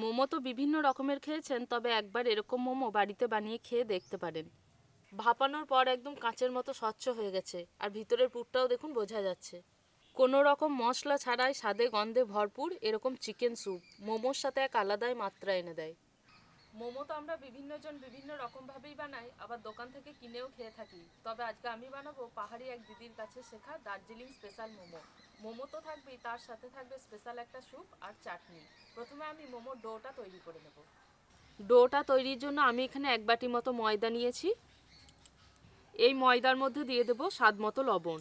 মোমো তো বিভিন্ন রকমের খেয়েছেন, তবে একবার এরকম মোমো বাড়িতে বানিয়ে খেয়ে দেখতে পারেন। ভাপানোর পর একদম কাঁচের মতো স্বচ্ছ হয়ে গেছে, আর ভিতরের পুরটাও দেখুন বোঝা যাচ্ছে। কোনো রকম মশলা ছাড়াই স্বাদে গন্ধে ভরপুর এরকম চিকেন স্যুপ, মোমোর সাথে এক আলাদাই মাত্রা এনে দেয়। মোমো তো আমরা বিভিন্ন জন বিভিন্ন রকম ভাবেই বানাই, আবার দোকান থেকে কিনেও খেয়ে থাকি। তবে আজকে আমি বানাবো পাহাড়ি এক দিদির কাছে শেখা দার্জিলিং স্পেশাল মোমো। মোমো তো থাকবেই, তার সাথে থাকবে স্পেশাল একটা স্যুপ আর চাটনি। প্রথমে আমি মোমোর ডোটা তৈরি করে নেব। ডোটা তৈরির জন্য আমি এখানে এক বাটি মতো ময়দা নিয়েছি। এই ময়দার মধ্যে দিয়ে দেবো স্বাদ মতো লবণ।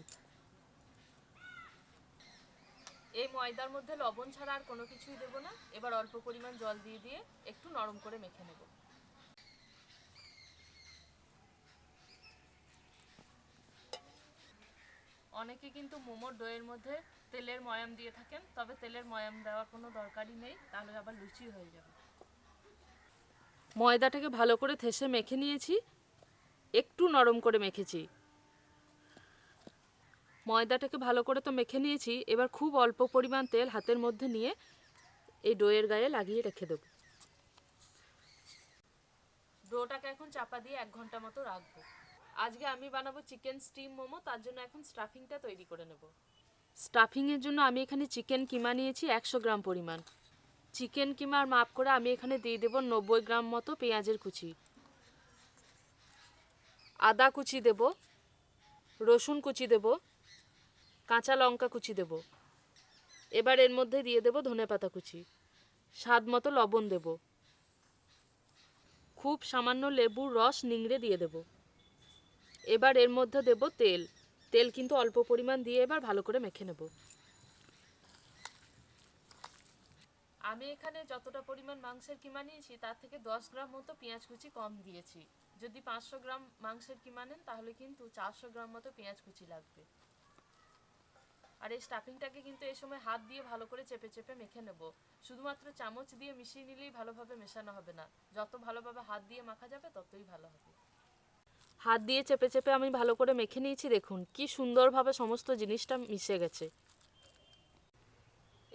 এই ময়দার মধ্যে লবণ ছাড়া আর কোনো কিছুই দেবো না। এবার অল্প পরিমাণ জল দিয়ে দিয়ে একটু নরম করে মেখে নেব। অনেকে কিন্তু মোমোর দইয়ের মধ্যে তেলের ময়াম দিয়ে থাকেন, তবে তেলের ময়াম দেওয়ার কোনো দরকারই নেই, তাহলে আবার লুচি হয়ে যাবে। ময়দাটাকে ভালো করে থেসে মেখে নিয়েছি, একটু নরম করে মেখেছি। ময়দাটাকে ভালো করে তো মেখে নিয়েছি, এবার খুব অল্প পরিমাণ তেল হাতের মধ্যে নিয়ে এই ডোয়ের গায়ে লাগিয়ে রেখে দেব। ডোটাকে এখন চাপা দিয়ে এক ঘণ্টা মতো রাখব। আজকে আমি বানাবো চিকেন স্টিম মোমো, তার জন্য এখন স্টাফিংটা তৈরি করে নেব। স্টাফিংয়ের জন্য আমি এখানে চিকেন কিমা নিয়েছি একশো গ্রাম পরিমাণ। চিকেন কিমার মাপ করে আমি এখানে দিয়ে দেবো নব্বই গ্রাম মতো পেঁয়াজের কুচি। আদা কুচি দেব, রসুন কুচি দেব কাঁচা লঙ্কা কুচি দেব। এবার এর মধ্যে দিয়ে দেব ধনেপাতা কুচি। স্বাদ মতো লবণ দেব। খুব সামান্য লেবুর রস নিংড়ে দিয়ে দেব। এবার এর মধ্যে দেব তেল। তেল কিন্তু অল্প পরিমাণ দিয়ে এবার ভালো করে মেখে নেব। আমি এখানে যতটা পরিমাণ মাংসের কিমা নিয়েছি, তার থেকে দশ গ্রাম মতো পেঁয়াজ কুচি কম দিয়েছি। যদি পাঁচশো গ্রাম মাংসের কিমা নেন, তাহলে কিন্তু চারশো গ্রাম মতো পেঁয়াজ কুচি লাগবে। আর এই স্টাফিংটাকে কিন্তু এই সময় হাত দিয়ে ভালো করে চেপে চেপে মেখে নেব। শুধুমাত্র চামচ দিয়ে মিশিয়ে নিলেই ভালোভাবে মেশানো হবে না। যত ভালোভাবে হাত দিয়ে মাখা যাবে, ততই ভালো হবে। হাত দিয়ে চেপে চেপে আমি ভালো করে মেখে নিয়েছি, দেখুন কি সুন্দরভাবে সমস্ত জিনিসটা মিশে গেছে।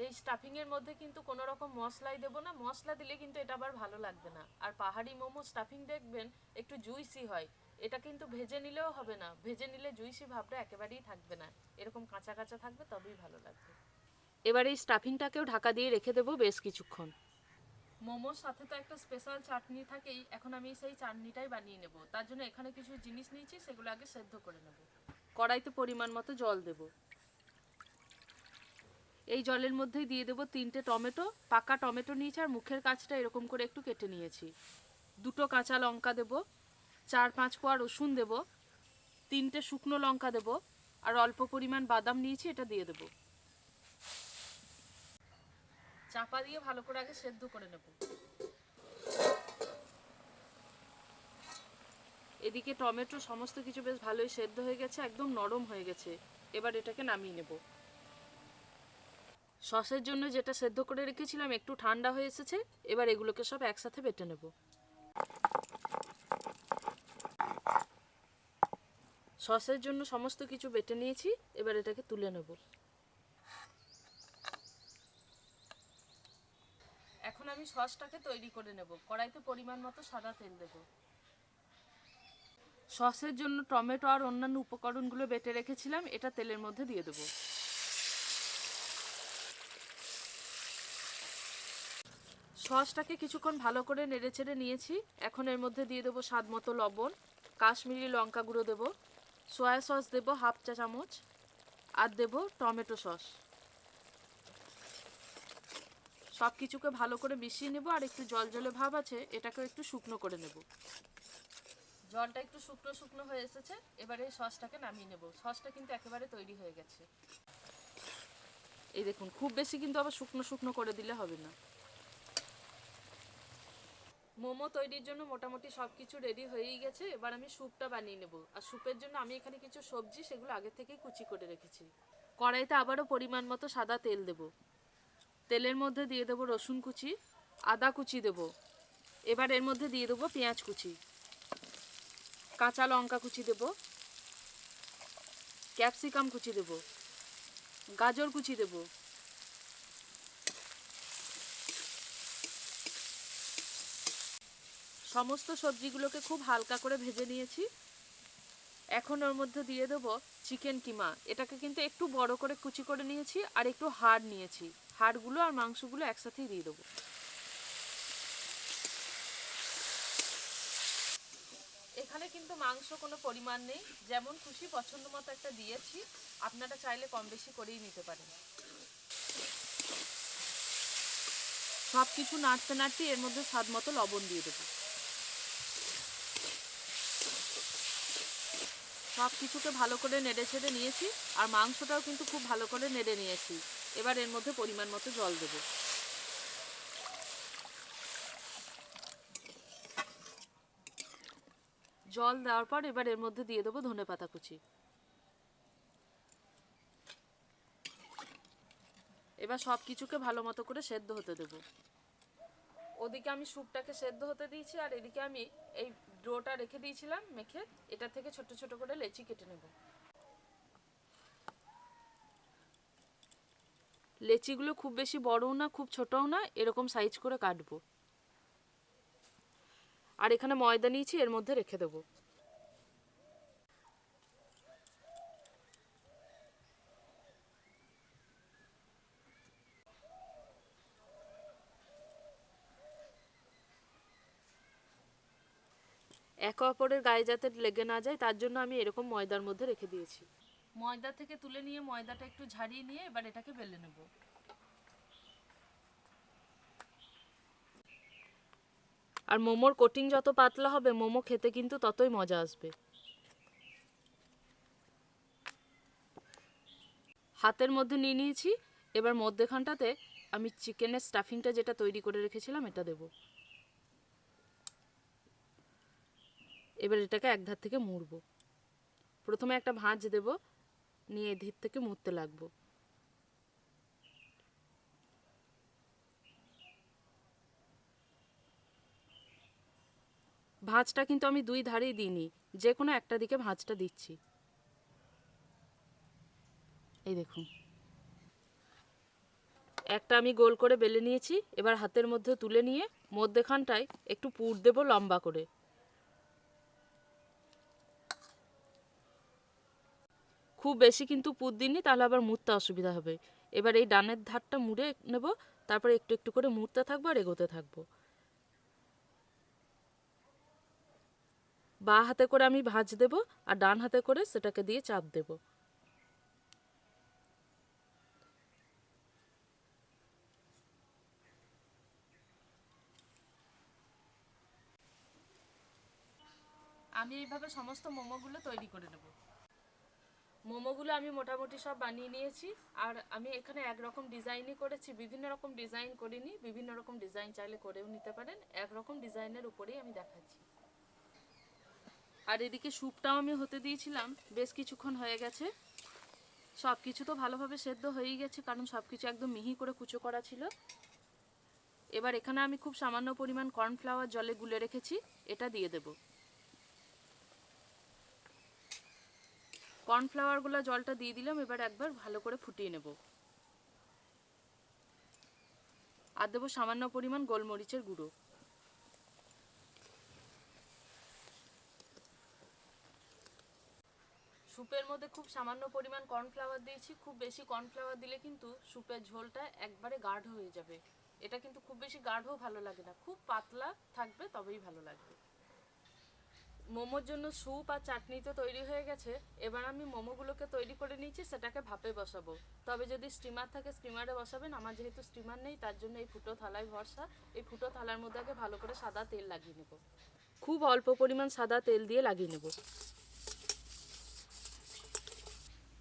এই স্টাফিং এর মধ্যে কিন্তু কোনো রকম মশলাই দেবো না। মশলা দিলে কিন্তু এটা আবার ভালো লাগবে না। আর পাহাড়ি মোমো স্টাফিং দেখবেন, একটু জুইসি হয়। এটা কিন্তু ভেজে নিলেও হবে না। ভেজে নিলে জুইসি ভাবটা একেবারেই থাকবে না। এরকম কাঁচা কাঁচা থাকবে তবেই ভালো লাগবে। এবার এই স্টাফিংটাকেও ঢাকা দিয়ে রেখে দেবো বেশ কিছুক্ষণ। মোমোর সাথে তো একটা স্পেশাল চাটনি থাকেই এখন আমি সেই চাটনিটাই বানিয়ে নেব। তার জন্য এখানে কিছু জিনিস নিয়েছি সেগুলো আগে সেদ্ধ করে নেব। কড়াইতে পরিমাণ মতো জল দেব। এই জলের মধ্যেই দিয়ে দেবো তিনটে টমেটো। পাকা টমেটো নিয়েছি আর মুখের কাছটা এরকম করে একটু কেটে নিয়েছি। দুটো কাঁচা লঙ্কা দেব। চার পাঁচ কোয়া রসুন দেব, তিনটে শুকনো লঙ্কা দেব, আর অল্প পরিমাণ বাদাম নিয়েছি, এটা দিয়ে দেব। চাপা দিয়ে ভালো করে আগে সেদ্ধ করে নেব। এদিকে টমেটো সমস্ত কিছু বেশ ভালোই সেদ্ধ হয়ে গেছে, একদম নরম হয়ে গেছে। এবার এটাকে নামিয়ে নেব। সসের জন্য যেটা সেদ্ধ করে রেখেছিলাম, একটু ঠান্ডা হয়ে এসেছে, এবার এগুলোকে সব একসাথে বেটে নেব। সসের জন্য সমস্ত কিছু বেটে নিয়েছি, এবার এটাকে তুলে নেব। এখন আমি সসটাকে তৈরি করে নেব। কড়াইতে পরিমাণ মতো সাদা তেল দেব। সসের জন্য টমেটো আর অন্যান্য উপকরণগুলো বেটে রেখেছিলাম, এটা তেলের মধ্যে দিয়ে দেবো। সসটাকে কিছুক্ষণ ভালো করে নেড়ে চেড়ে নিয়েছি। এখন এর মধ্যে দিয়ে দেবো স্বাদ মতো লবণ, কাশ্মীরি লঙ্কা গুঁড়ো দেবো। সয়া সস দেবো হাফ চা চামচ আর দেবো টমেটো সস। সব কিছুকে ভালো করে মিশিয়ে নেব আর একটু জল জলে ভাব আছে এটাকে একটু শুকনো করে নেব। জলটা একটু শুকনো শুকনো হয়ে এসেছে, এবারে সসটাকে নামিয়ে নেব। সসটা কিন্তু একেবারে তৈরি হয়ে গেছে। এই দেখুন, খুব বেশি কিন্তু আবার শুকনো শুকনো করে দিলে হবে না। মোমো তৈরির জন্য মোটামুটি সব কিছু রেডি হয়েই গেছে। এবার আমি স্যুপটা বানিয়ে নেব। আর স্যুপের জন্য আমি এখানে কিছু সবজি সেগুলো আগে থেকেই কুচি করে রেখেছি। কড়াইতে আবারও পরিমাণ মতো সাদা তেল দেব। তেলের মধ্যে দিয়ে দেবো রসুন কুচি, আদা কুচি দেব। এবার এর মধ্যে দিয়ে দেবো পেঁয়াজ কুচি। কাঁচা লঙ্কা কুচি দেব। ক্যাপসিকাম কুচি দেব। গাজর কুচি দেব। সমস্ত সবজিগুলোকে খুব হালকা করে ভেজে নিয়েছি। এখন ওর মধ্যে দিয়ে দেবো চিকেন কিমা। এটাকে কিন্তু একটু বড় করে কুচি করে নিয়েছি আর একটু হাড় নিয়েছি। হাড়গুলো আর মাংসগুলো একসাথেই দিয়ে দেবো। এখানে কিন্তু মাংস কোনো পরিমাণ নেই। যেমন খুশি পছন্দ মতো একটা দিয়েছি। আপনারা চাইলে কম বেশি করেই নিতে পারেন। সব কিছু নাড়তে নাড়তে এর মধ্যে স্বাদ মতো লবণ দিয়ে দেবো। সব কিছুকে ভালো করে নেড়ে ছেড়ে নিয়েছি, আর মাংসটাও কিন্তু খুব ভালো করে নেড়ে নিয়েছি। এবার এর মধ্যে পরিমাণ মতো জল দেবো। জল দেওয়ার পর এবার এর মধ্যে দিয়ে দেবো ধনে পাতা কুচি। এবার সব কিছুকে ভালো মতো করে সেদ্ধ হতে দেবো। ওদিকে আমি স্যুপটাকে সেদ্ধ হতে দিয়েছি, আর এদিকে আমি এই ডোটা রেখে দিয়েছিলাম, মেখে এটা থেকে ছোট ছোট করে লেচি কেটে নেব। লেচিগুলো খুব বেশি বড়ও না, খুব ছোটও না, এরকম সাইজ করে কাটবো। আর এখানে ময়দা নিয়েছি, এর মধ্যে রেখে দেবো। একে অপরের গায়ে যাতে লেগে না যায় তার জন্য আমি এরকম ময়দার মধ্যে রেখে দিয়েছি। ময়দা থেকে তুলে নিয়ে ময়দাটা একটু ঝাড়িয়ে নিয়ে এবার এটাকে বেলে নেব। আর মোমোর কোটিং যত পাতলা হবে মোমো খেতে কিন্তু ততই মজা আসবে। হাতের মধ্যে নিয়ে নিয়েছি এবার মধ্যেখানটাতে আমি চিকেনের স্টাফিংটা যেটা তৈরি করে রেখেছিলাম এটা দেবো। এবার এটাকে এক ধার থেকে মুড়বো। প্রথমে একটা ভাঁজ দেব, নিয়ে এদিক থেকে মুড়তে লাগবো। ভাঁজটা কিন্তু আমি দুই ধারেই দিইনি যে কোনো একটা দিকে ভাঁজটা দিচ্ছি। এই দেখুন। একটা আমি গোল করে বেলে নিয়েছি, এবার হাতের মধ্যে তুলে নিয়ে মধ্যেখানটায় একটু পুর দেবো লম্বা করে। খুব বেশি কিন্তু পুর দিননি তাহলে আবার মুড়তে অসুবিধা হবে। এবার এই ডানের ধারটা মুড়ে নেব, তারপরে একটু একটু করে মুড়তে থাকব আর এগোতে থাকব। বা হাতে করে আমি ভাঁজ দেব আর ডান হাতে করে সেটাকে দিয়ে চাপ দেব। আমি এইভাবে সমস্ত মোমোগুলো তৈরি করে নেব। মোমোগুলো আমি মোটামুটি সব বানিয়ে নিয়েছি। আর আমি এখানে একরকম ডিজাইনই করেছি, বিভিন্ন রকম ডিজাইন করিনি, বিভিন্ন রকম ডিজাইন চাইলে করেও নিতে পারেন, একরকম ডিজাইনের উপরেই আমি দেখাচ্ছি। আর এদিকে স্যুপটাও আমি হতে দিয়েছিলাম, বেশ কিছুক্ষণ হয়ে গেছে। সব কিছু তো ভালোভাবে সেদ্ধ হয়েই গেছে, কারণ সব কিছু একদম মিহি করে কুচো করা ছিল। এবার এখানে আমি খুব সামান্য পরিমাণ কর্নফ্লাওয়ার জলে গুলে রেখেছি, এটা দিয়ে দেবো। কর্নফ্লাওয়ারগুলো জলটা দিয়ে দিলাম, এবার একবার ভালো করে ফুটিয়ে নেব। আর দেবো সামান্য পরিমাণ গোলমরিচের গুঁড়ো। স্যুপের মধ্যে খুব সামান্য পরিমাণ কর্নফ্লাওয়ার দিয়েছি, খুব বেশি কর্নফ্লাওয়ার দিলে কিন্তু স্যুপের ঝোলটা একবারে গাঢ় হয়ে যাবে। এটা কিন্তু খুব বেশি গাঢ়ও ভালো লাগে না, খুব পাতলা থাকবে তবেই ভালো লাগবে। মোমোর জন্য স্যুপ আর চাটনি তো তৈরি হয়ে গেছে। এবার আমি মোমোগুলোকে তৈরি করে নিয়েছি, সেটাকে ভাপে বসাবো। তবে যদি স্টিমার থাকে, স্টিমারে বসাবেন। আমার যেহেতু স্টিমার নেই, তার জন্য এই ফুটো থালায় ভরসা। এই ফুটো থালার মধ্যে আগে ভালো করে সাদা তেল লাগিয়ে নেব। খুব অল্প পরিমাণ সাদা তেল দিয়ে লাগিয়ে নেব।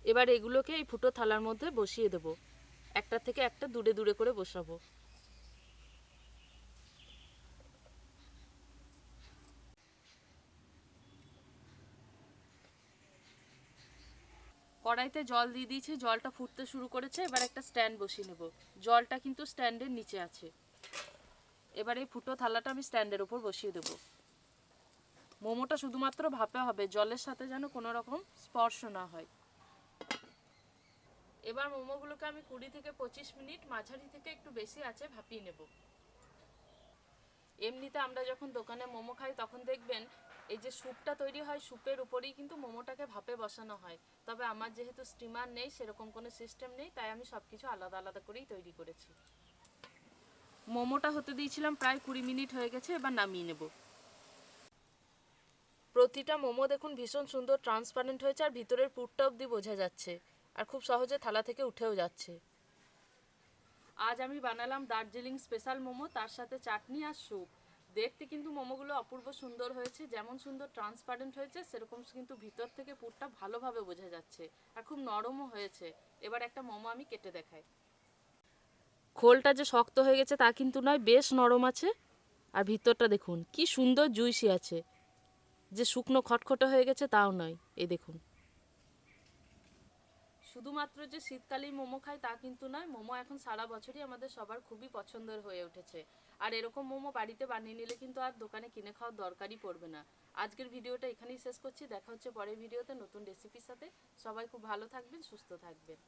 এবার এগুলোকে এই ফুটো থালার মধ্যে বসিয়ে দেব। একটা থেকে একটা দূরে দূরে করে বসাবো। কড়াইতে জল দিয়ে দিয়েছি, জলটা ফুটতে শুরু করেছে, এবার একটা স্ট্যান্ড বসিয়ে নেব। জলটা কিন্তু স্ট্যান্ডের নিচে আছে। এবার এই ফুটো থালাটা আমি স্ট্যান্ডের উপর বসিয়ে দেব। মোমোটা শুধুমাত্র ভাপে হবে, জলের সাথে যেন কোনো রকম স্পর্শ না হয়। এবার মোমোগুলোকে আমি কুড়ি থেকে পঁচিশ মিনিট মাঝারি থেকে একটু বেশি আছে ভাপিয়ে নেব। এমনিতে আমরা যখন দোকানে মোমো খাই, তখন দেখবেন এই যে স্যুপটা তৈরি হয় স্যুপের উপরেই কিন্তু মোমোটাকে ভাপে বসানো হয়। তবে আমার যেহেতু স্টিমার নেই সেরকম কোনো সিস্টেম নেই তাই আমি সব কিছু আলাদা আলাদা করেই তৈরি করেছি। মোমোটা হতে দিয়েছিলাম প্রায় কুড়ি মিনিট হয়ে গেছে এবার নামিয়ে নেব। প্রতিটা মোমো দেখুন ভীষণ সুন্দর ট্রান্সপারেন্ট হয়েছে আর ভিতরের পুরটা অবধি বোঝা যাচ্ছে আর খুব সহজে থালা থেকে উঠেও যাচ্ছে। আজ আমি বানালাম দার্জিলিং স্পেশাল মোমো তার সাথে চাটনি আর স্যুপ। দেখতে কিন্তু মোমোগুলো অপূর্ব সুন্দর হয়েছে, যেমন সুন্দর ট্রান্সপারেন্ট হয়েছে, সেরকম কিন্তু ভিতর থেকে পুরটা ভালোভাবে বোঝা যাচ্ছে আর খুব নরমও হয়েছে। এবার একটা মোমো আমি কেটে দেখাই। খোলটা যে শক্ত হয়ে গেছে তা কিন্তু নয়, বেশ নরম আছে। আর ভিতরটা দেখুন, কি সুন্দর জুইসি আছে। যে শুকনো খটখটে হয়ে গেছে তাও নয়, এই দেখুন। শুধুমাত্র যে শীতকালীন মোমো খাই তা কিন্তু নয়, মোমো এখন সারা বছরই আমাদের সবার খুবই পছন্দের হয়ে উঠেছে। আর এরকম মোমো বাড়িতে বানিয়ে নিলে কিন্তু আর দোকানে কিনে খাওয়ার দরকারই পড়বে না। আজকের ভিডিওটা এখানেই শেষ করছি, দেখা হচ্ছে পরের ভিডিওতে নতুন রেসিপির সাথে। সবাই খুব ভালো থাকবেন, সুস্থ থাকবেন।